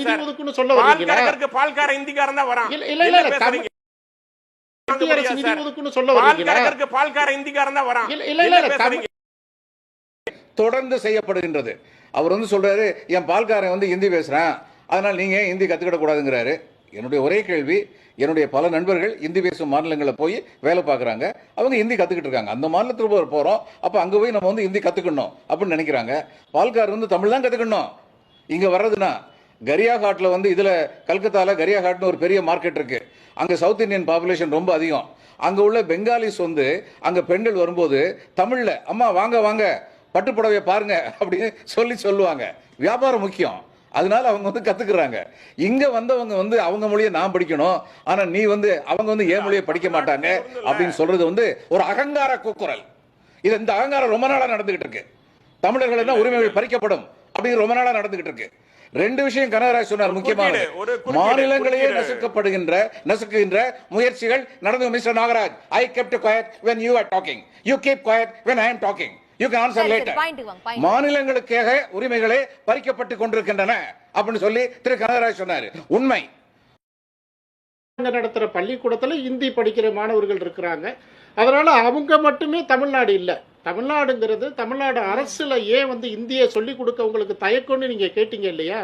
நிதி. ஒதுக்குன்னு சொல்ல வரீங்களா? பால்கார இந்திக்காரன் தான் வரான். இல்ல இல்ல இல்ல? மத்திய அரசு நிதி. ஒதுக்குன்னு சொல்ல வரீங்களா? பால்கார இந்திக்காரன் தான் வரான். இல்ல இல்ல இல்ல? தொடர்ந்து செய்யப்படுகின்றது. அவர் வந்து சொல்றாரு என் பால்காரன் வந்து ஹிந்தி பேசுறான். அதனால நீங்க ஹிந்தி கத்துக்கிட கூடாதுங்கிறாரு. என்னுடைய ஒரே கேள்வி என்னுடைய பல நண்பர்கள் ஹிந்தி பேசும் மாநிலங்களில் போய் வேலை பார்க்குறாங்க. அவங்க ஹிந்தி கற்றுக்கிட்டு இருக்காங்க. அந்த மாநிலத்துக்கு போய் போகிறோம் அப்போ அங்கே போய் நம்ம வந்து ஹிந்தி கற்றுக்கணும் அப்படின்னு நினைக்கிறாங்க. பால்கார் வந்து தமிழ் தான் கற்றுக்கணும் இங்கே வர்றதுன்னா கரியாகாட்டில் வந்து இதில் கல்கத்தாவில் கரியாகாட்னு ஒரு பெரிய மார்க்கெட் இருக்குது அங்கே சவுத் இந்தியன் பாப்புலேஷன் ரொம்ப அதிகம். அங்கே உள்ள பெங்காலிஸ் வந்து அங்கே பெண்கள் வரும்போது தமிழில் அம்மா வாங்க வாங்க பட்டுப்புடவைய பாருங்க அப்படின்னு சொல்லி சொல்லுவாங்க. வியாபாரம் முக்கியம். அதனால அவங்க வந்து கத்துக்கிறாங்க. இங்க வந்தவங்க வந்து அவங்க மொழியை நான் படிக்கணும். ஆனா நீ வந்து அவங்க வந்து ஏன் மொழியை படிக்க மாட்டாங்க அப்படின்னு சொல்றது வந்து ஒரு அகங்கார கூக்குரல். இது இந்த அகங்காரம் ரொம்ப நாளா நடந்துகிட்டு இருக்கு. தமிழர்கள் என்ன உரிமைகள் பறிக்கப்படும். அப்படின்னு ரொம்ப நாளா நடந்துகிட்டு இருக்கு. ரெண்டு விஷயம் கனகராஜ் சொன்னார் குறுக்கீடு, மாநிலங்களையே. நசுக்கப்படுகின்ற நசுக்குகின்ற முயற்சிகள் நடந்து mister Nagaraj. I kept quiet when you are talking. You keep quiet when i am talking. You can answer சரி, சரி, later. point க்கு வாங்க, point. மாநிலங்களுக்காக உரிமைகளே பறிக்கப்பட்டு கொண்டிருக்கின்றன அப்படின்னு சொல்லி திரு கனகராஜ் சொன்னாரு. உண்மை. அங்க நடத்துற பள்ளிக்கூடத்துல இந்தி படிக்கிற மாணவர்கள் இருக்கிறாங்க. அதனால அவங்க மட்டுமே தமிழ்நாடு இல்ல. தமிழ்நாடுங்கிறது தமிழ்நாடு அரசில் ஏன் வந்து இந்தியை சொல்லிக் கொடுக்க உங்களுக்கு தயக்கம்னு நீங்கள் கேட்டீங்க இல்லையா?